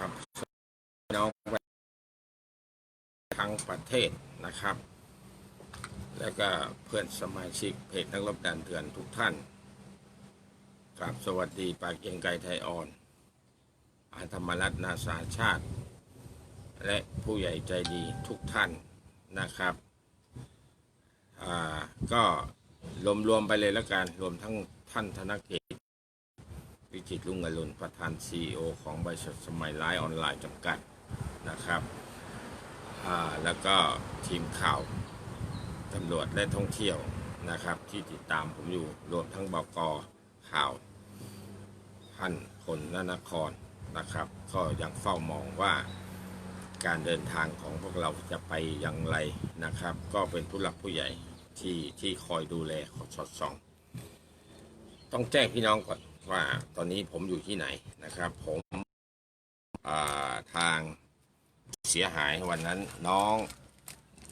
ครับพี่น้องทั้งประเทศนะครับ แล้วก็เพื่อนสมาชิกเพจนักรบดันเถื่อนทุกท่านกราบสวัสดีปากเกียงไกรไทยอ่อน อาธรรมรัตน์นาสาชาติ และผู้ใหญ่ใจดีทุกท่านนะครับ อ่า ก็รวมๆไปเลยแล้วกัน รวมทั้งท่านธนกิจ วิจิตรลุงอรุณประธาน CEO ของบริษัทสมัยไลฟ์ออนไลน์จำกัดนะครับแล้วก็ทีมข่าวตำรวจและท่องเที่ยวนะครับ ที่ติดตามผมอยู่รวมทั้งบกข่าวท่านพลนนครนะครับ ก็ยังเฝ้ามองว่าการเดินทางของพวกเราจะไปอย่างไรนะครับ ก็เป็นผู้หลักผู้ใหญ่ที่ที่คอยดูแลขอสอดส่อง ต้องแจ้งพี่น้องก่อน ว่าตอนนี้ผมอยู่ที่ไหนนะครับ ผมอ่าทางเสียหายวันนั้นน้อง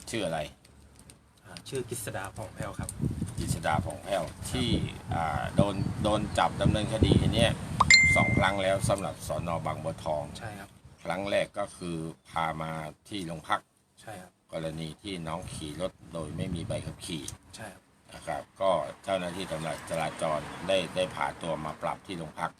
ชื่ออะไรอ่าชื่อกฤษดาผ่องแผ้วครับกิษดาผ่องแผ้วที่อ่าโดนโดนจับดำเนินคดีเนี่ยสองครั้งแล้วสำหรับสอนอบางบัวทองใช่ครับ ครั้งแรกก็คือพามาที่โรงพักใช่ครับกรณีที่น้องขี่รถโดยไม่มีใบขับขี่ใช่ครับ นะครับก็เจ้าหน้าที่ตำรวจจราจรได้ได้พาตัวมาปรับที่โรงพัก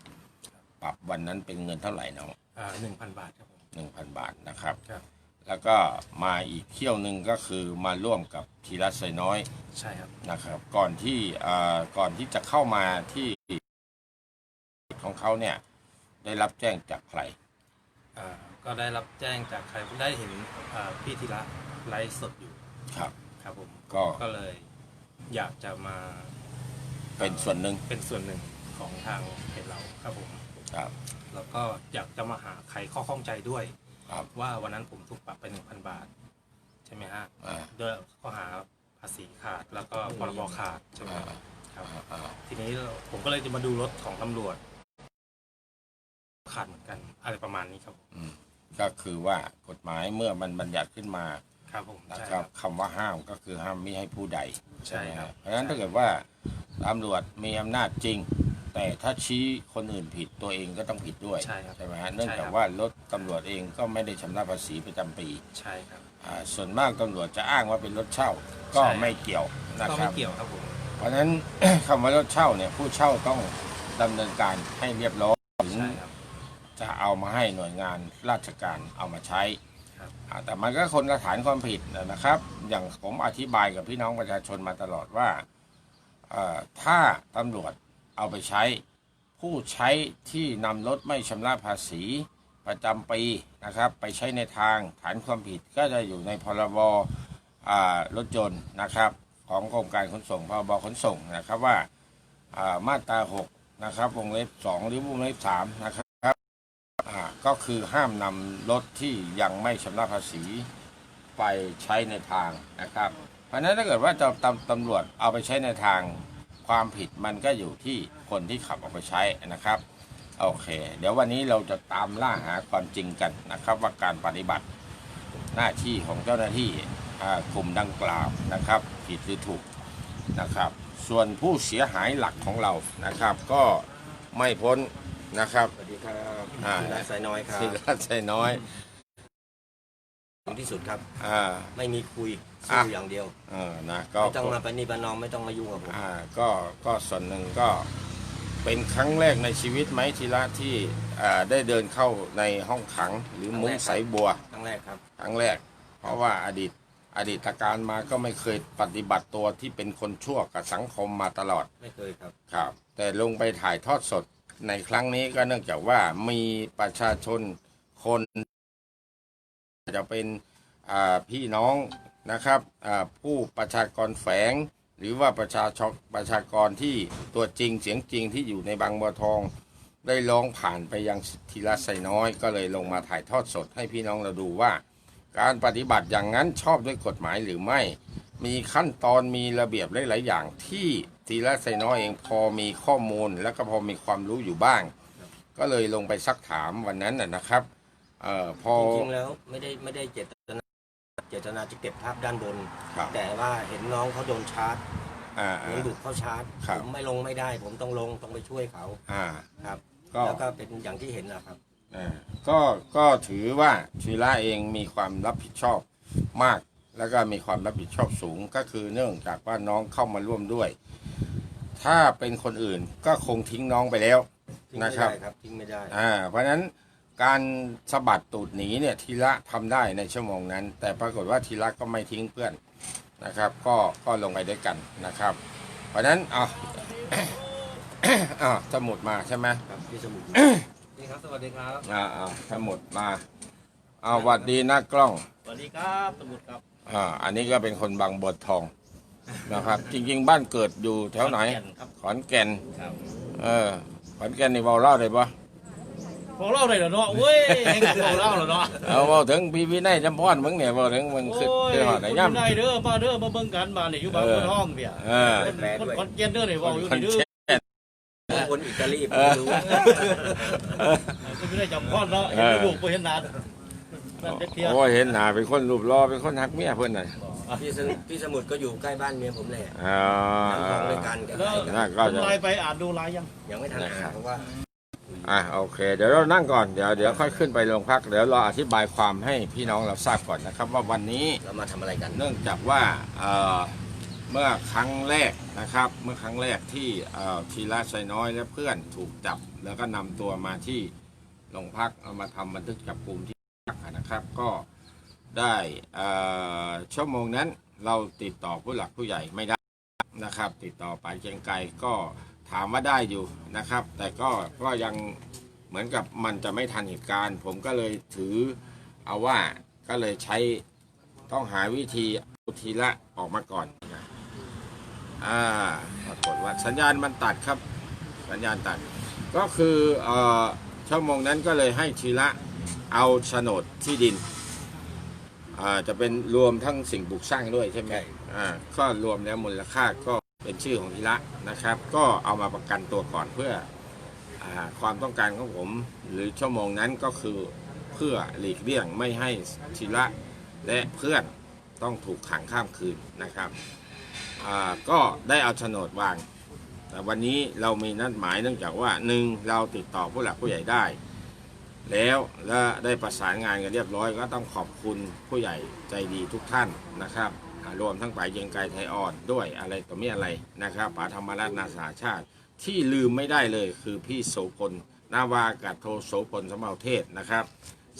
ปรับวันนั้นเป็นเงินเท่าไหร่น้องอ่าหนึ่งพันบาทครับผมหนึ่งพันบาทนะครับ ครับ แล้วก็มาอีกเที่ยวหนึ่งก็คือมาร่วมกับธีรัสไซน้อยใช่ครับนะครับ ก่อนที่อ่าก่อนที่จะเข้ามาที่ของเขาเนี่ยได้รับแจ้งจากใครอ่าก็ได้รับแจ้งจากใครได้เห็นอ่าพี่ธีระไลฟ์สดอยู่ครับ ครับผมก็ ก็เลย อยากจะมาเป็นส่วนหนึ่งเป็นส่วนหนึ่งของทางเพจเราครับผมครับ แล้วก็อยากจะมาหาใครข้อข้องใจด้วยครับ ว่าวันนั้นผมถูกปรับไปหนึ่งพันบาท ใช่ไหมฮะอ่า ด้วยข้อหาภาษีขาดแล้วก็พรบขาดใช่ไหมอ่าครับอ่าอ่า ทีนี้ผมก็เลยจะมาดูรถของตำรวจ ขาดเหมือนกันอะไรประมาณนี้ครับผมอืมก็คือว่ากฎหมายเมื่อมันบัญญัติขึ้นมา ครับผมนะใช่คครัรับบคำว่าห้ามก็คือห้ามมิให้ผู้ใดใช่ครับ เพราะฉะนั้นถ้าเกิดว่าตำรวจมีอำนาจจริง แต่ถ้าชี้คนอื่นผิดตัวเองก็ต้องผิดด้วยใช่ครับไหมฮะเนื่องใช่จากครับ ว่ารถตำรวจเองก็ไม่ได้ชำระภาษีประจำปีใช่ครับ อ่าส่วนมากตำรวจจะอ้างว่าเป็นรถเช่าก็ใช่ ไม่เกี่ยวนะก็คไม่รับ เกี่ยวครับผมเพราะฉะนั้น คำว่ารถเช่าเนี่ยผู้เช่าต้องดำเนินการให้เรียบร้อยถึงใช่ครับ จะเอามาให้หน่วยงานราชการเอามาใช้ครับ อ่าแต่มันก็คนละฐานความผิดนะครับ อย่างผมอธิบายกับพี่น้องประชาชนมาตลอดว่าเอ่อถ้าตำรวจเอาไปใช้ ผู้ใช้ที่นำรถไม่ชำระภาษีประจำปีนะครับ ไปใช้ในทางฐานความผิดก็จะอยู่ในพรบอ่ารถยนต์นะครับ ของกรมการขนส่งพรบขนส่งนะครับว่าอ่ามาตรา 6 นะครับวงเล็บ 2 หรือวงเล็บ3นะครับ ก็คือห้ามนำรถที่ยังไม่ชำระภาษีไปใช้ในทางนะครับ เพราะนั้นถ้าเกิดว่าจะตำตำรวจเอาไปใช้ในทางความผิดมันก็อยู่ที่คนที่ขับออกไปใช้นะครับ โอเค เดี๋ยววันนี้เราจะตามล่าหาความจริงกันนะครับ ว่าการปฏิบัติหน้าที่ของเจ้าหน้าที่กลุ่มดังกล่าวนะครับ ผิดหรือถูกนะครับ ส่วนผู้เสียหายหลักของเรานะครับ ก็ไม่พ้น นะครับสวัสดีครับอ่าธีรัตน์สายน้อยครับศิรัตชัยน้อยถึงที่สุดครับ อ่า ไม่มีคุยอะสู้อย่างเดียว เออนะก็ ไม่ต้องมาปณีประนอมไม่ต้องมายุ่งกับผม อ่าก็ก็ส่วนหนึ่งก็เป็นครั้งแรกในชีวิตไหมทีละที่อ่าได้เดินเข้าในห้องขังหรือมุ้งสายบัวครั้งแรกครับ ครั้งแรก เพราะว่าอดีตอดีตการมาก็ไม่เคยปฏิบัติตัวที่เป็นคนชั่วกับสังคมมาตลอดไม่เคยครับ ครับ แต่ลงไปถ่ายทอดสด ในครั้งนี้ก็เนื่องจากว่ามีประชาชนคนจะเป็นพี่น้องนะครับผู้ประชากรแฝง หรือว่าประชาชนประชากรที่ตัวจริงเสียงจริงที่อยู่ในบางบัวทอง ได้ร้องผ่านไปยังทีละไซน้อย ก็เลยลงมาถ่ายทอดสดให้พี่น้องเราดูว่า การปฏิบัติอย่างนั้นชอบด้วยกฎหมายหรือไม่ มีขั้นตอนมีระเบียบหลาย ๆ อย่างที่ทีละไซน้อยเองพอมีข้อมูลและก็พอมีความรู้อยู่บ้าง ก็เลยลงไปซักถามวันนั้นนะนะครับเอ่อพอ จริงๆแล้วไม่ได้ไม่ได้เจตนาเจตนาจะเก็บภาพด้านบน ครับ แต่ว่าเห็นน้องเขาโดนชาร์จอ่า โดนบุกเข้าชาร์จครับ ผมไม่ลงไม่ได้ ผมต้องลงต้องไปช่วยเขาอ่า ครับก็ แล้วก็เป็นอย่างที่เห็นนะครับ อ่าก็ก็ถือว่าชีระเองมีความรับผิดชอบมาก แล้วก็มีความรับผิดชอบสูงก็คือเนื่องจากว่าน้องเข้ามาร่วมด้วย ถ้าเป็นคนอื่นก็คงทิ้งน้องไปแล้วทิ้งไม่นะครับ ได้ครับทิ้งไม่ได้อ่าเพราะฉะนั้นการสะบัดตูดหนีเนี่ยทีละทำได้ในชั่วโมงนั้น แต่ปรากฏว่าทีละก็ไม่ทิ้งเพื่อนนะครับ ก็ก็ลงไปด้วยกันนะครับ เพราะฉะนั้นอะ อ่าสมุดมาใช่ไหมครับที่สมุทรนี่ครับสวัสดีครับอ่าอ่าสมุดมาอ่าหวัดดีหน้ากล้อง สวัสดีครับสมุดครับ อ่าอันนี้ก็เป็นคนบางบัวทองนะครับ จริง ๆ บ้านเกิดอยู่แถวไหนครับ ขอนแก่นครับเออขอนแก่นนี่เบาเล่าได้ปะพอเล่าเลยเหรอเนาะเว้ยเองพอเล่าเหรอเนาะเอาเบาถึงพี่วินัยจำพรมึงเนี่ยเบาถึงมึงโอ้ขึ้นยขึ้นหอดไหนคนย่อยู่ได้เด้อมาเด้อมาเบิ่งกันมาเนี่ยอยู่บางบัวทองเปียเออ คนคนคอนเจนเด้อเนี่ยเว่าอยู่คนนี่เด้อแก่น คนอิตาลีผมเออรู้ก็ไม่ได้จำพ่อเนาะเอเห็นอลูกไปเห็นนาน นั่นเด็กเทียโอ้ยเห็นหน้าเป็นคนรูปรอเป็นคนหักเมียเพื่อนน่ะพี่สมุทรพี่สมุทรก็อยู่ใกล้บ้านเมียผมแหละอ่าทำของด้วยกันกับแล้วใครน่าก็ผมจะ ไลน์ไปอ่านดูไลน์ยัง ยังไม่ทันอ่านเพราะว่า อะโอเค เดี๋ยวเรานั่งก่อนเดี๋ยวเดี๋ยวค่อยขึ้นไปโรงพักเดี๋ยวเราอธิบายความให้พี่น้องเราทราบก่อนนะครับ ว่าวันนี้ เรามาทำอะไรกัน เนื่องจากว่าเอ่อเมื่อครั้งแรกนะครับ เมื่อครั้งแรกที่เอ่อทีละชัยน้อยและเพื่อนถูกจับ แล้วก็นำตัวมาที่โรงพักเอามาทำบันทึกจับกลุ่มที่พัก นะครับก็ได้ชั่วโมงนั้นเราติดต่อผู้หลักผู้ใหญ่ไม่ได้นะครับ ติดต่อไปเชียงไกลก็ถามว่าได้อยู่นะครับ แต่ก็ก็ยังเหมือนกับมันจะไม่ทันเหตุการณ์ ผมก็เลยถือเอาว่าก็เลยใช้ต้องหาวิธีอาทีละออกมาก่อนนะอ่าปรากฏว่าสัญญาณมันตัดครับ สัญญาณตัด ก็คือเอ่อชั่วโมงนั้นก็เลยให้ทีละ เอาโฉนดที่ดินอ่าจะเป็นรวมทั้งสิ่งปลูกสร้างด้วยใช่ไหมใช่ อ่าก็รวมแล้วมูลค่าก็เป็นชื่อของทีละนะครับ ก็เอามาประกันตัวก่อนเพื่ออาความต้องการของผม หรือชั่วโมงนั้นก็คือเพื่อหลีกเลี่ยงไม่ให้ทีละและเพื่อนต้องถูกขังข้ามคืนนะครับอ่าก็ได้เอาโฉนดวาง แต่วันนี้เรามีนัดหมายเนื่องจากว่าหนึ่งเราติดต่อผู้หลักผู้ใหญ่ได้ แล้วและได้ประสานงานกันเรียบร้อย ก็ต้องขอบคุณผู้ใหญ่ใจดีทุกท่านนะครับอ่ารวมทั้งป่ายเยียงไกรไทยอ่อนด้วยอะไรต่อมีอะไรนะครับป๋าธรรมรัตน์นาสาชาติ ที่ลืมไม่ได้เลยคือพี่โสพลนาวาอากาศโทโสพลสมเมาเทศนะครับ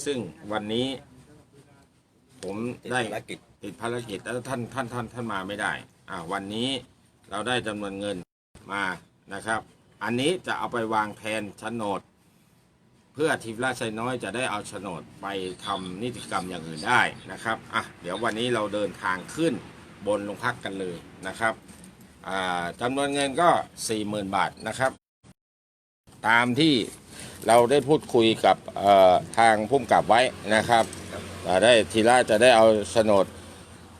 ซึ่งวันนี้ ผมติดได้ภารกิจติดภารกิจแล้วท่านท่านท่านท่านมาไม่ได้อ่าวันนี้เราได้จำนวนเงินมานะครับ อันนี้จะเอาไปวางแทนโฉนดเพื่อทีมราชน้อยจะได้เอาโฉนดไปทำนิติกรรมอย่างอื่นได้นะครับอะเดี๋ยววันนี้เราเดินทางขึ้นบนโรงพักกันเลยนะครับจำนวนเงินก็ 40,000 บาทนะครับ ตามที่เราได้พูดคุยกับทางพุ่มกับไว้นะครับได้ทีละจะได้เอาโฉนด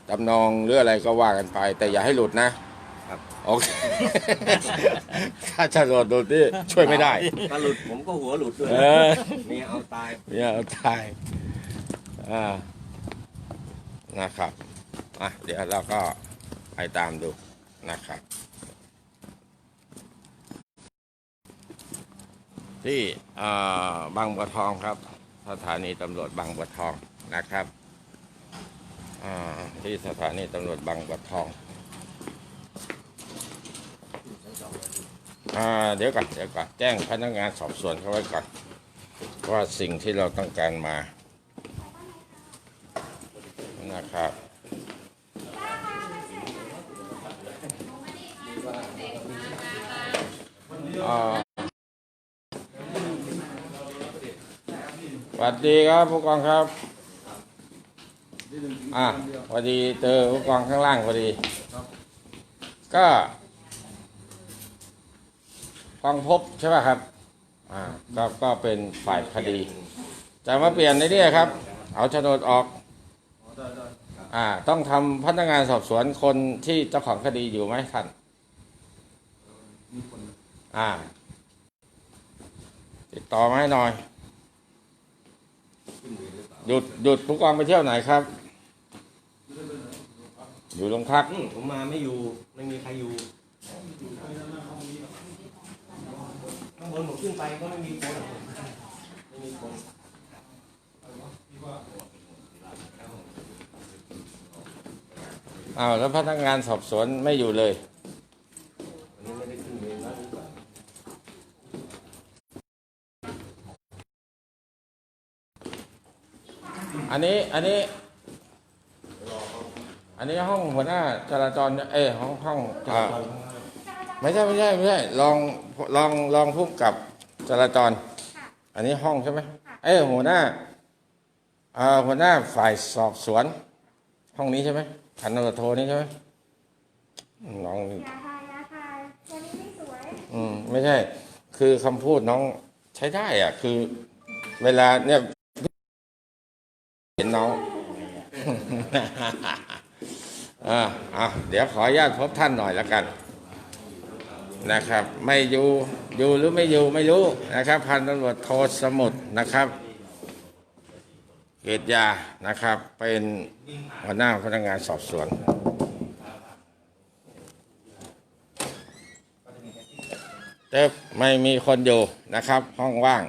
จำนองหรืออะไรก็ว่ากันไป แต่อย่าให้หลุดนะ ครับ โอเคถ้าโฉนดหลุดนี่ช่วยไม่ได้ ถ้าหลุดผมก็หัวหลุดด้วยเออเมียเอาตาย เนี่ยเอาตายอ่านะครับอะเดี๋ยวเราก็ไปตามดูนะครับ ที่อ่าบางบัวทองครับ สถานีตำรวจบางบัวทองนะครับอ่าที่สถานีตำรวจบางบัวทอง อ่าเดี๋ยวก่อนเดี๋ยวก่อนแจ้งพนักงานสอบสวนเขาไว้ก่อนว่าสิ่งที่เราต้องการมานะครับสวัสดีครับผู้กองครับ อะพอดีเจอผู้กองข้างล่างพอดี ก็ กองพบใช่ป่ะครับ อ่า ก็ก็เป็นฝ่ายคดีจะมาเปลี่ยนในนี้ครับ เอาโฉนดออก อ่า ต้องทำพนักงานสอบสวนคนที่เจ้าของคดีอยู่ไหมท่านอ่า ติดต่อมาให้หน่อยหยุดหยุดผู้กองไปเที่ยวไหนครับ อยู่โรงพัก อืมผมมาไม่อยู่ ไม่มีใครอยู่ข้าง บนผมขึ้นไปก็ไม่มีคนไม่มีครอ้าวแล้วพนักงานสอบสวนไม่อยู่เลยอันนี้อันนี้ อันนี้ห้องหัวหน้าจราจรเอ้ยห้องห้องอ่า ไม่ใช่ไม่ใช่ไม่ใช่ลองลองลองพุ่มกับจราจร อันนี้ห้องใช่ไหมเอ้ยหัวหน้าอ่าหัวหน้าฝ่ายสอบสวน ห้องนี้ใช่ไหมพันตำรวจโทนี่ใช่ไหมน้องอย่าทายอย่าทายตัวนี้ไม่สวย อืมไม่ใช่ คือคำพูดน้องใช้ได้อะ คือ เวลาเนี่ยเห็นน้องอ่าอะเดี๋ยวขออนุญาตพบท่านหน่อยแล้วกัน นะครับ ไม่อยู่อยู่หรือไม่อยู่ไม่รู้นะครับ พันตำรวจโทสมุทรนะครับเกตยานะครับ เป็นหัวหน้าพนักงานสอบสวนแต่ไม่มีคนอยู่นะครับ ห้องว่าง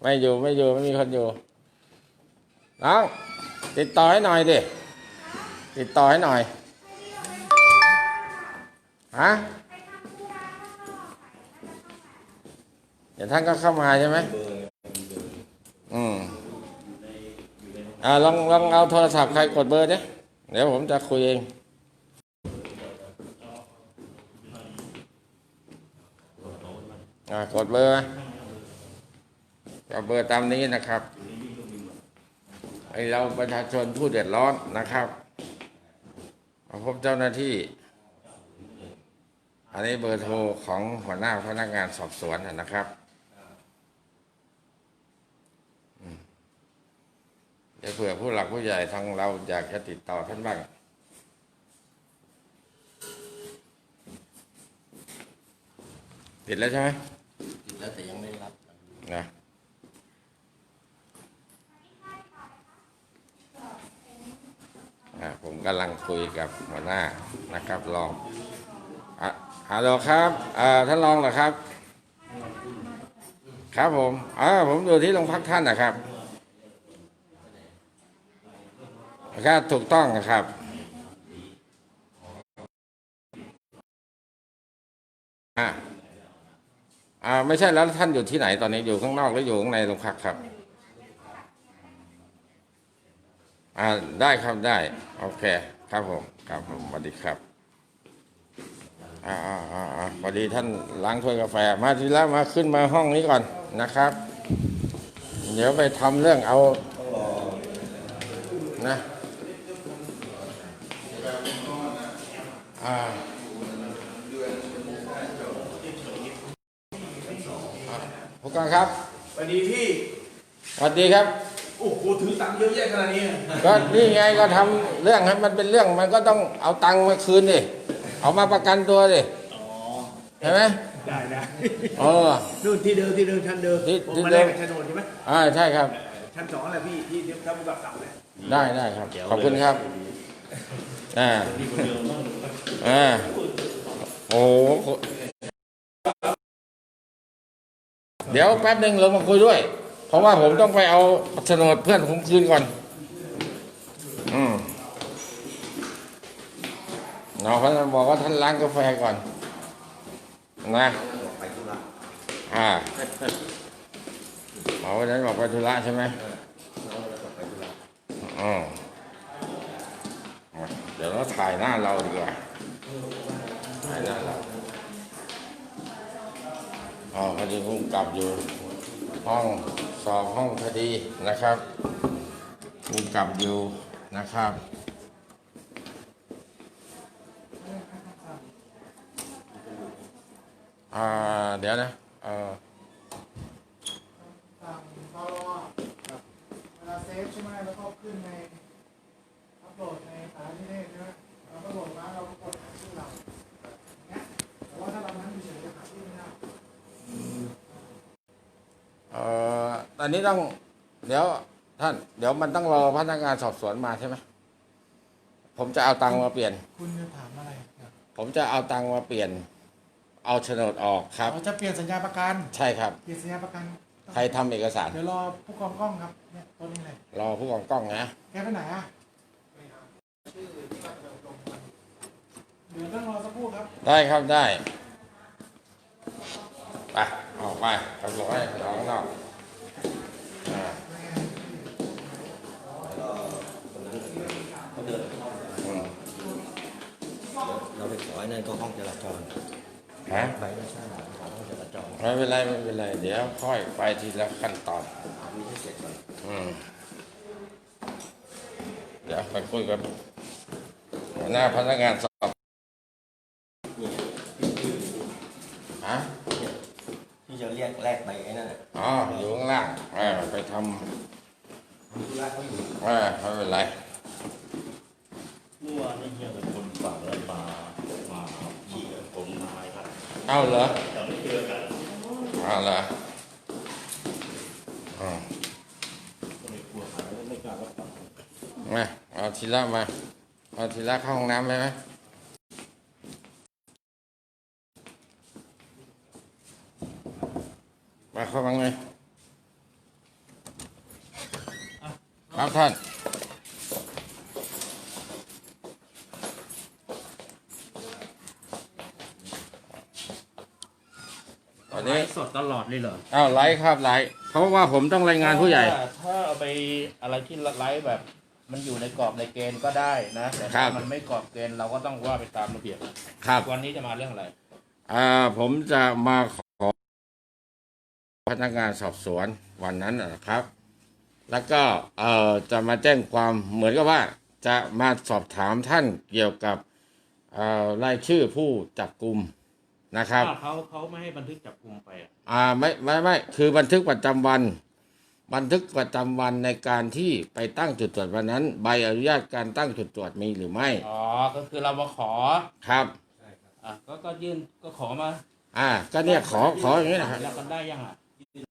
ไม่อยู่ไม่อยู่ไม่มีคนอยู่น้องติดต่อให้หน่อยดิติดต่อให้หน่อย ฮะเดี๋ยวท่านก็เข้ามาใช่ไหมอืมอ่าลองลองเอาโทรศัพท์ใครกดเบอร์ดิเดี๋ยวผมจะคุยเองอ่ากดเบอร์กดเบอร์ตามนี้นะครับไอเราประชาชนผู้เดือดร้อนนะครับมาพบเจ้าหน้าที่ อันนี้เบอร์โทรของหัวหน้าพนักงานสอบสวนนะครับอืมเดี๋ยวเผื่อผู้หลักผู้ใหญ่ทางเราอยากจะติดต่อท่านบ้างติดแล้วใช่ไหมติดแล้วแต่ยังไม่รับนะอะผมกำลังคุยกับหัวหน้านะครับรองอะ ฮัลโหลครับอ่าท่านรองเหรอครับ ครับผมอ่าผมอยู่ที่โรงพักท่านนะครับครับถูกต้องนะครับอ่าอ่าไม่ใช่แล้วท่านอยู่ที่ไหนตอนนี้อยู่ข้างนอกหรืออยู่ข้างในโรงพักครับ อ่าได้ครับได้ โอเค ครับผม ครับผมสวัสดีครับ อ่าอ่าอ่าอ่าพอดีท่านล้างถ้วยกาแฟ มาทีละมาขึ้นมาห้องนี้ก่อนนะครับ เดี๋ยวไปทำเรื่องเอานะอ่าผู้กองครับสวัสดีพี่ สวัสดีครับ โอ้โหถือตังค์เยอะแยะขนาดนี้ ก็นี่ไงก็ทำเรื่องให้มันเป็นเรื่องมันก็ต้องเอาตังค์มาคืนดิ เอามาประกันตัวดิอ๋อใช่ไหมได้ได้เออ นู่นที่เดิมที่เดิมชั้นเดิมที่ผมที่มาเดิแลกม กับโฉนดใช่ไหมอ่าใช่ครับ ชั้นสองอะไรพี่ที่เดี๋ยวท่านผู้กำกับสั่งเลยได้ได้ครับ ขอบคุณครับอ่าอ่าโอ้โหเดี๋ยวแป๊บหนึ่งลงมาคุยด้วย เพราะว่าผมต้องไปเอาโฉนดเพื่อนผมคืนก่อน อืม เนาะเขาบอกว่าท่านล้างกาแฟก่อน นะไปธุระอ่าหมอวันนั้นบอกไปธุระใช่ไหมองแล้วก็ไปธุระอืมเดี๋ยวเราถ่ายหน้าเราดีกว่าถ่ายหน้าเราอ๋อคดีพุ่งกลับอยู่ ห้องสอบห้องคดีนะครับพุ่งกลับอยู่นะครับ อ่า เดี๋ยวนะเอ่อสั่งตลอดเวลาเซฟใช่ไหมแล้วก็ขึ้นในอัพโหลดในสารนิเทศใช่ไหมเราก็โหลดมาเราก็กดชื่อเราอย่างเงี้ยแต่ว่าถ้าเรานั้นเฉยๆจะหาที่ไม่ได้เอ่อตอนนี้ต้องเดี๋ยวท่าน เดี๋ยวมันต้องรอพนักงานสอบสวนมาใช่ไหมผมจะเอาตังค์มาเปลี่ยน คุณจะถามอะไรเนี่ยผมจะเอาตังค์มาเปลี่ยน เอาโฉนดออกครับ เราจะเปลี่ยนสัญญาประกัน ใช่ครับ เปลี่ยนสัญญาประกันใครทำเอกสาร เดี๋ยวรอผู้กองกล้องครับเนี่ยตัวนี้เลยรอผู้กองกล้องนะ แกไปไหนอะเดี๋ยวต้องรอสักครู่ครับ ได้ครับได้ไปออกไปตำรวจให้ไปออกข้างนอกอ่าเขาเดินเข้ามาอืม เราไปขอไอ้นั่นก็ห้องจราจร ฮะใบไม่ใช่ขอห้องจราจรไม่เป็นไรไม่เป็นไร เดี๋ยวค่อยไปทีละขั้นตอนอันนี้ให้เสร็จก่อนอืมเดี๋ยวไปคุยกับหัวหน้าพนักงานสอบฮะที่จะเรียกแลกใบไอ้นั่นน่ะอ๋ออยู่ข้างล่างเออไปทมีธุระเขาอยู่ำเออไม่เป็นไร เมื่อวานนี้เฮียเป็นคนฝากแล้วมามาขี่กับผมนายครับ เอาเหรอ แต่ไม่เจอกัน เอาเหรออ๋อ ก็เลยกลัวหายไม่กล้ารับปาก มาเอาที ละมาเอาทีละเข้าห้องน้ำไปไหมมาเข้ามาไงครับท่านตอนนี้สดตลอดเลยเหรออ้าวไลฟ์ครับไลฟ์เพราะว่าผมต้องรายงานผู้ใหญ่ ถ้าเอาไปอะไรที่ไลฟ์แบบ มันอยู่ในกรอบในเกณฑ์ก็ได้นะแต่ครัถ้าบ มันไม่กรอบเกณฑ์เราก็ต้องว่าไปตามระเบียบครับ วันนี้จะมาเรื่องอะไรอ่าผมจะมาขอพนักงานสอบสวนวันนั้นนะนะครับ แล้วก็เอ่อจะมาแจ้งความเหมือนกับว่า จะมาสอบถามท่านเกี่ยวกับเอ่อรายชื่อผู้จับกลุ่มนะครับถ้าเขาเขาไม่ให้บันทึกจับกุมไปอะอ่าไม่ไม่ไม่คือบันทึกประจำวัน บันทึกประจำวันในการที่ไปตั้งจุดตรวจวันนั้น ใบอนุญาตการตั้งจุดตรวจมีหรือไม่อ๋อ ก็คือเรามาขอ ครับใช่ครับอะ ก็ก็ยื่นก็ขอมาอ่า ก็เนี่ยขอขออย่างนี้นะครับ แล้วกันได้ยังอะยื่น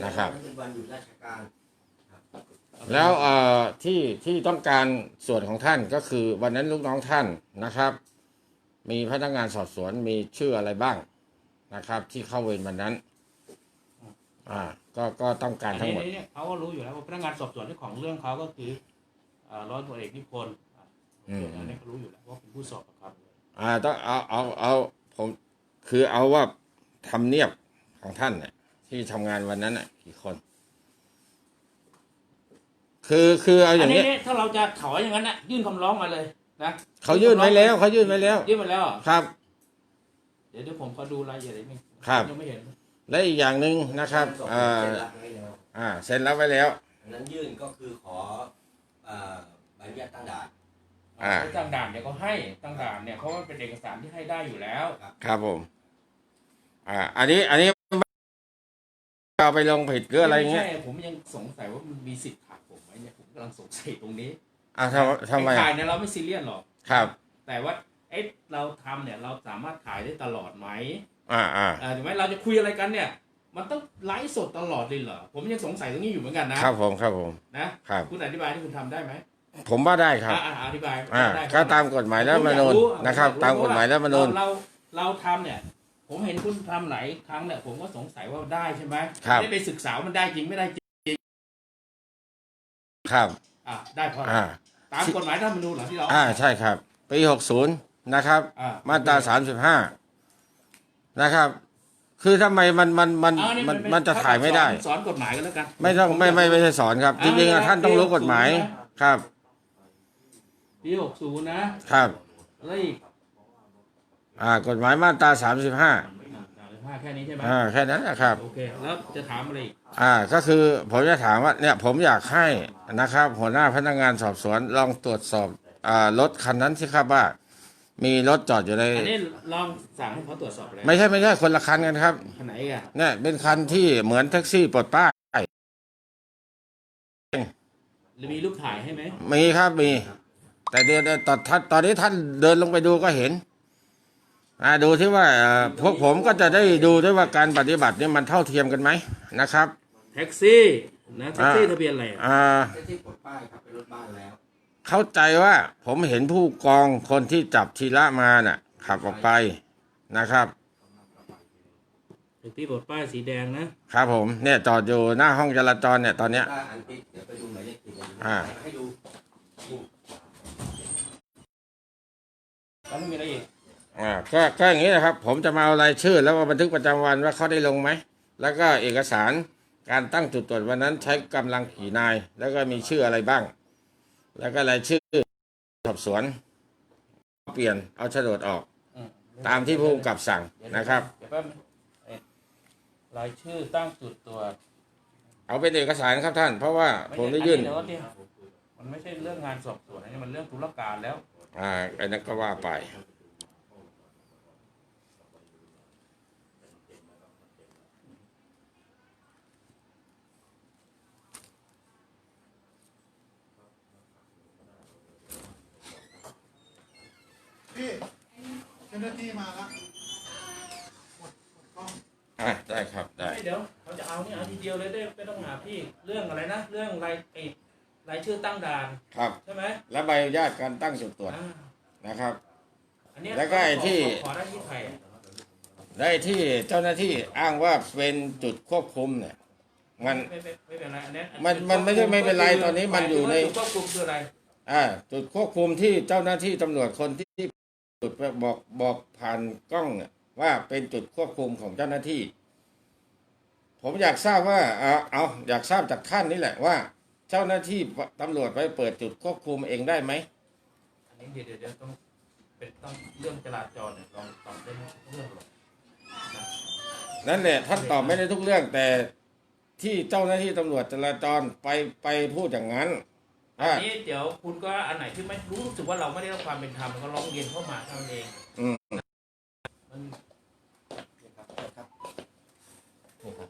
ไปแล้วนะครับนั่นเป็นวันหยุดราชการ แล้วเอ่อที่ที่ต้องการส่วนของท่านก็คือวันนั้นลูกน้องท่านนะครับ มีพนักงานสอบสวนมีชื่ออะไรบ้างนะครับ ที่เข้าเวรวันนั้น อ่า ก็ก็ต้องการอันทั้งนี้หมดเนี่ยเขาก็รู้อยู่แล้วว่าพนักงานสอบสวนเรื่องของเรื่องเขาก็คืออ่าร้อยตำรวจเอกนิพนธ์อะอืม อันนี้เขารู้อยู่แล้วว่าเป็นผู้สอบประครับอ่าต้องเอาเอาเอาผมคือเอาว่าทำเนียบของท่านเนี่ยที่ทำงานวันนั้นน่ะกี่คน คือคือเอาออัย่านงนี้นี้เนี่ยถ้าเราจะขออย่างนั้นน่ะยื่นคำร้องมาเลยนะเขายื่นไว้แล้วเขายื่นไว้แล้ว ยื่นมาแล้วเหรอครับ เดี๋ยวเดี๋ยวผมขอดูรายละเอียดอีกนิดครับ ยังไม่เห็น และอีกอย่างหนึ่งนะครับสอบอ่าเสร็จรับไว้แล้วอ่าเซ็นรับไว้แล้ว อันนั้นยื่นก็คือขออ่าใบอนุญาตตั้งด่านอ่าแล้วตั้งด่านเนี่ยเขาให้ตั้งด่านเนี่ยเพราะว่ามันเป็นเอกสารที่ให้ได้อยู่แล้ว ครับผม อ่า อันนี้ อันนี้เอาไปลงผิดหรืออะไรเงี้ย ม่ใช่ผมยังสงสัยว่ามันมีสิทธิ์ขาดผมไหมเนี่ยผมกำลังสงสัยตรงนี้อ่าทำทำไม อ้อะขายเนี่ยเราไม่ซีเรียสหรอก ครับ แต่ว่าเอ๊ะเราทำเนี่ยเราสามารถขายได้ตลอดไหม อ่าอ่าอ่าถูกไหมเราจะคุยอะไรกันเนี่ย มันต้องไลฟ์สดตลอดเลยเหรอ ผมยังสงสัยตรงนี้อยู่เหมือนกันนะ ครับผมครับผมนะครับ คุณอธิบายที่คุณทำได้ไหมผมว่าได้ครับอ่าอ่าอธิบายอ่าได้ก็ตามกฎหมายและรัฐธรรมนูญนะครับ ตามกฎหมายและรัฐธรรมนูญเราเราเราทำเนี่ย ผมเห็นคุณทำหลายครั้งเนี่ยผมก็สงสัยว่าได้ใช่ไหมครับได้ไปศึกษาว่ามันได้จริงไม่ได้จริงครับ อ่าได้เพราะอะไรอ่า ตามกฎหมายรัฐธรรมนูญเหรอที่เราอ่าใช่ครับ ปีหกศูนย์นะครับ อ่มาตราสามสิบห้า นะครับ คือทำไมมันมันมันเอานี่มันเป็มันจะถ่ายไม่ได้สอนสอนกฎหมายกันแล้วกัน ไม่ต้องไม่ไม่ไม่ใช่สอนครับ จริงๆอะท่านต้องรู้กฎหมายครับปีหกศูนย์นะครับแล้วอีกอ่ากฎหมายมาตราสามสิบห้าสามสิบห้าแค่นี้ใช่ไหมอ่าแค่นั้นนะครับโอเคแล้วจะถามอะไรอีกอ่าก็คือผมจะถามว่าเนี่ยผมอยากให้นะครับ หัวหน้าพนักงานสอบสวนลองตรวจสอบอ่ารถคันนั้นสิครับว่า มีรถจอดอยู่ใน อันนี้ลองสั่งให้เขาตรวจสอบเลยไม่ใช่ไม่ใช่คนละคันกันครับคันไหนอะเนี่ยเป็นคันที่เหมือนแท็กซี่ปลดป้ายหรือมีรูปถ่ายให้ไหมมีครับมี แต่เดี๋ยวเดี๋ยวตอนท่านตอนนี้ท่านเดินลงไปดูก็เห็นอ่าดูที่ว่าเอ่อพวกผมก็จะได้ดูด้วยว่าการปฏิบัติเนี่ยมันเท่าเทียมกันไหมนะครับ แท็กซี่นะแท็กซี่อ่าทะเบียนอะไรอะอ่าแท็กซี่ปลดป้ายครับเป็นรถบ้านแล้ว เข้าใจว่าผมเห็นผู้กองคนที่จับทีละมาน่ะ ขับออกไปนะครับถึงที่บทป้ายสีแดงนะ ครับผมเนี่ยจอดอยู่หน้าห้องจราจรเนี่ยตอนเนี้ยถ้าอันติดเดี๋ยวไปดูหมายเลขติดกันอ่า ให้ดูนี่แล้วไม่มีอะไรอีกอ่าก็ก็อย่างนี้นะครับ ผมจะมาเอารายชื่อ แล้วมาบันทึกประจำวันว่าเขาได้ลงไหม แล้วก็เอกสารการตั้งจุดตรวจวันนั้นใช้กำลังกี่นาย แล้วก็มีชื่ออะไรบ้าง แล้วก็รายชื่อสอบสวนเปลี่ยนเอาโฉนดออกอืมตามที่ผู้กำกับสั่งเดี๋ยวนะครับ เดี๋ยวแป๊บนึงเอ่อรายชื่อตั้งจุดตรวจเอาเป็นเอกสารครับท่าน เพราะว่าไม่ผมใช่ได้ยื่นอัเดี๋ยวเนี่ยมันไม่ใช่เรื่องงานสอบสวนอันนี้มันเรื่องธุรการแล้ว อ่าไอ้นั่นก็ว่าไป พี่เจ้าหน้าที่มาแล้วกดกดกล้อง อ่าได้ครับได้เดี๋ยวเขาจะเอาเนี่ยเอาทีเดียวเลยได้ไม่ต้องหาพี่เรื่องอะไรนะ เรื่องรายไอ้รายชื่อตั้งด่านครับ ใช่ไหมและใบอนุญาตการตั้งจุดตรวจอ่านะครับ อันเนี้ยแล้วก็ไอ้ที่ ขอขอได้ที่ใครอะได้ที่เจ้าหน้าที่อ้างว่าเป็นจุดควบคุมเนี่ย มัน ไม่ไม่ไม่เป็นไรอันเนี้ยมันมันไม่ใช่ไม่เป็นไรตอนนี้มันอยู่ในจุดควบคุมคืออะไร อ่าจุดควบคุมที่เจ้าหน้าที่ตำรวจคนที่ จุดบอกบอกผ่านกล้องเนี่ยว่าเป็นจุดควบคุมของเจ้าหน้าที่ ผมอยากทราบว่าเอาเอาอยากทราบจากท่านนี่แหละว่า เจ้าหน้าที่ตำรวจไปเปิดจุดควบคุมเองได้ไหมอันนี้เดี๋ยวเดี๋ยวเดี๋ยวต้องเป็นต้องเรื่องจราจรเนี่ยลองตอบได้ไหมเรื่องหรอกนั่นแหละท่านตอบไม่ได้ทุกเรื่องแต่ที่เจ้าหน้าที่ตำรวจจราจรไปไปพูดอย่างนั้น อันว่า นี้เดี๋ยวคุณก็อันไหนที่ไม่รู้สึกว่าเราไม่ได้รับความเป็นธรรมก็ร้องเรียนเข้ามาเท่านั้นเองอืมมันนี่ครับนี่ครับนี่ครับ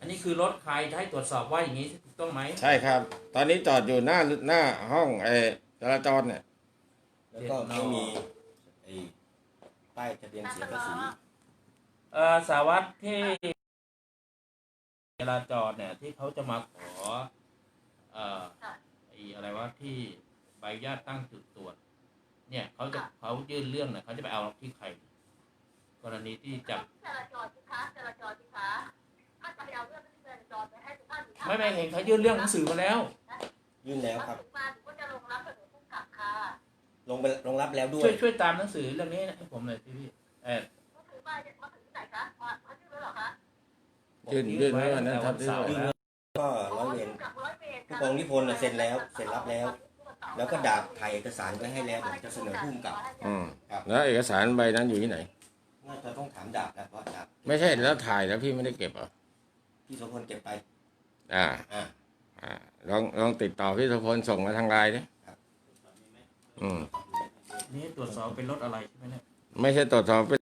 อันนี้คือรถใครจะให้ตรวจสอบว่าอย่างนี้ถูกต้องไหมใช่ครับ ตอนนี้จอดอยู่หน้าหน้าห้องไอ้จราจรเนี่ย แล้วก็ไม่มีไอ้ป้ายทะเบียนเสียภาษีเอ่อสารวัตรที่จราจรเนี่ยที่เขาจะมาขอ เอ่อไอ้อะไรว่าที่ใบอนุญาตตั้งจุดตรวจ เนี่ยเขาจะเขายื่นเรื่องเนี่ยเขาจะไปเอาที่ใคร กรณีที่จับจราจรสิคะจราจรสิคะถ้าจะไปเอาเรื่องที่จราจรไปให้ทุกท่านอยู่ไม่ไม่เห็นเขายื่นเรื่องหนังสือมาแล้ว ยื่นแล้วครับ ถึงมาถึงก็จะลงรับเสนอผู้กำกับค่ะลงไปลงรับแล้วด้วช่วย ยช่วยตามหนังสือเรื่องนี้ให้ผมหน่อยพี่พี่เออก็คือมามาถึงที่ไหนคะมามาชื่อแล้วเหรอคะยื่นยื่นไว้วันนั้นครับแต่วัเสาร์แล้ว ก็ร้อยเวรกับร้อยเวรผู้กองนิพนธ์น่ะเซ็นแล้วเซ็นรับแล้ว แล้วก็ดาบถ่ายเอกสารไว้ให้แล้วผมจะเสนอผู้กำกับ อืมครับ แล้วเอกสารใบนั้นอยู่ที่ไหน น่าจะต้องถามดาบแล้วว่าดาบไม่ใช่แล้วถ่ายแล้วพี่ไม่ได้เก็บเหรอพี่โสพลเก็บไปอ่าอ่า อ่าลองลองติดต่อพี่สุพลส่งมาทางไลน์ดิครับ อืม นี่ตรวจสอบเป็นรถอะไรใช่ไหมเนี่ย ไม่ใช่ตรวจสอบเป็น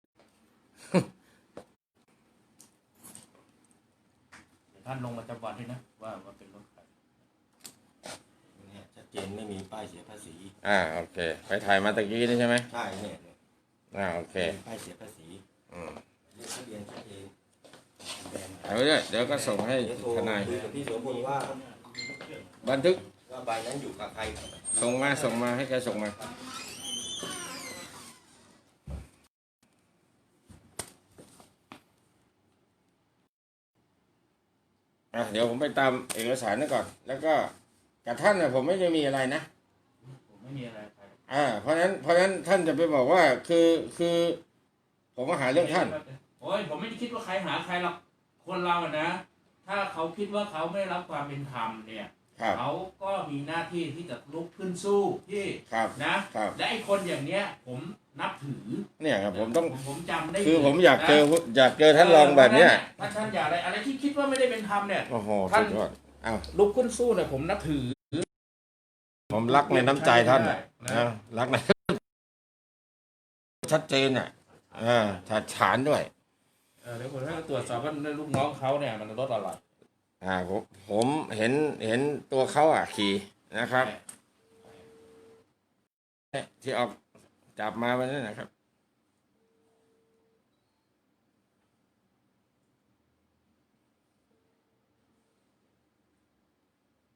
เดี๋ยว ท่านลงประจำวันด้วยนะ ว่าว่าเป็นรถใครเนี่ยชัดเจนไม่มีป้ายเสียภาษี อ่าโอเค ไปถ่ายมาตะกี้นี่ใช่ไหมใช่เนี่ยเนี่ยอ่าโอเค มีป้ายเสียภาษีอืมเลขทะเบียนชัดเจนแบนเอาไว้ด้วยเดี๋ยวก็ส่งให้เดี๋ยวโทรทนาย คุยกับพี่โสพลว่าบันทึกว่าใบนั้นอยู่กับใคร ส่งมาส่งมาให้แกส่งมา อะเดี๋ยวผมไปตามเอกสารนั่นก่อน แล้วก็กับท่านเนี่ยผมไม่ได้มีอะไรนะ ผมไม่มีอะไรใครอ่า เพราะฉะนั้นเพราะฉะนั้นท่านจะไปบอกว่าคือคือผมมาหาเรื่องท่าน โอ้ยผมไม่ได้คิดว่าใครหาใครหรอกคนเราอะนะ ถ้าเขาคิดว่าเขาไม่ได้รับความเป็นธรรมเนี่ย ครับ เขาก็มีหน้าที่ที่จะลุกขึ้นสู้ที่ครับนะครับ และไอ้คนอย่างเนี้ย ผม นับถือเนี่ยครับผมต้องผมจำได้คือผมอยากเจอนะอยากเจอท่านรองแบบเนี้ยถ้าท่านอยากอะไรอะไรที่คิดว่าไม่ได้เป็นธรรมเนี่ยโอ้โหท่าสุนดยอดอ้าวลุกขึ้นสู้เนี่ยผมนับถือ ผมรักในน้ำใจท่านน่ะนะนะรักในชัดเจนอะอ่าฉาดฉานด้วยเออเดี๋ยวผมให้ตรวจสอบว่าลูกน้องเขาเนี่ยมันรถอะไรอ่าผมผมเห็นเห็นตัวเขาอะขี่นะครับเนี่ยที่ออก จับมาวันนั้นนะครับ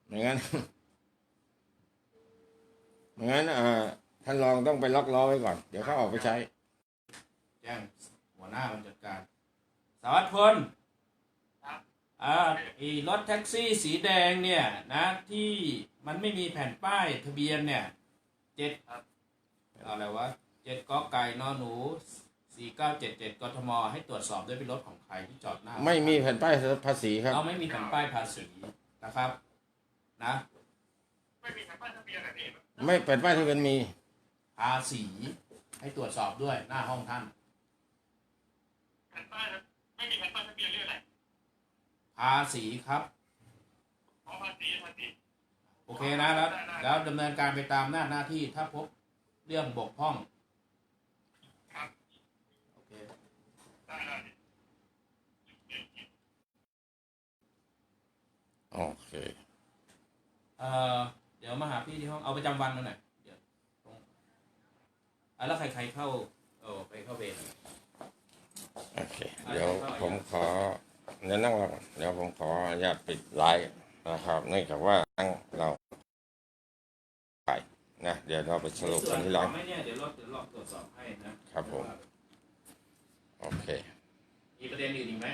ไม่งั้นไม่งั้นเอ่อท่านรองต้องไปล็อกล้อไว้ก่อน เดี๋ยวเขาออกไปใช้ แจ้งหัวหน้ามันจัดการสารวัตรพลอ่าไอีรถแท็กซี่สีแดงเนี่ยนะ ที่มันไม่มีแผ่นป้ายทะเบียนเนี่ยเจ็ด อะไรวะเจ็ดกอไก่นอหนูสี่เก้าเจ็ดเจ็ดกทมให้ตรวจสอบด้วยเป็นรถของใครที่จอดหน้าไม่มีแผ่นป้ายภาษีครับเราไม่มีแผ่นป้ายภาษีนะครับ นะ ไม่แผ่นป้ายทะเบียนมีภาษีให้ตรวจสอบด้วยหน้าห้องท่านไม่มีแผ่นป้ายทะเบียนเรื่องอะไรภาษีครับอ๋อภาษีภาษีโอเคนะแล้วแล้วดำเนินการไปตามหน้าหน้าที่ถ้าพบ เรื่องบกพร่องครับโอเคได้ได้โอเคเอ่อเดี๋ยวมาหาพี่ที่ห้องเอาประจำวันมาหน่อยเดี๋ยวตรงอะแล้วใครใครเข้าเออไปเข้าเวรโอเค เดี๋ยวผมขอเดี๋ยวนั่งรอก่อนเดี๋ยวผมขออนุญาตปิดไลฟ์นะครับเนื่องจากว่าตั้งเราไป นะเดี๋ยวเราไปสรุปกันที่หลังไม่เนี่ยเดี๋ยวรอเดี๋ยวรอตรวจสอบให้นะครับผม โอเค มีประเด็นอื่นอีกไหม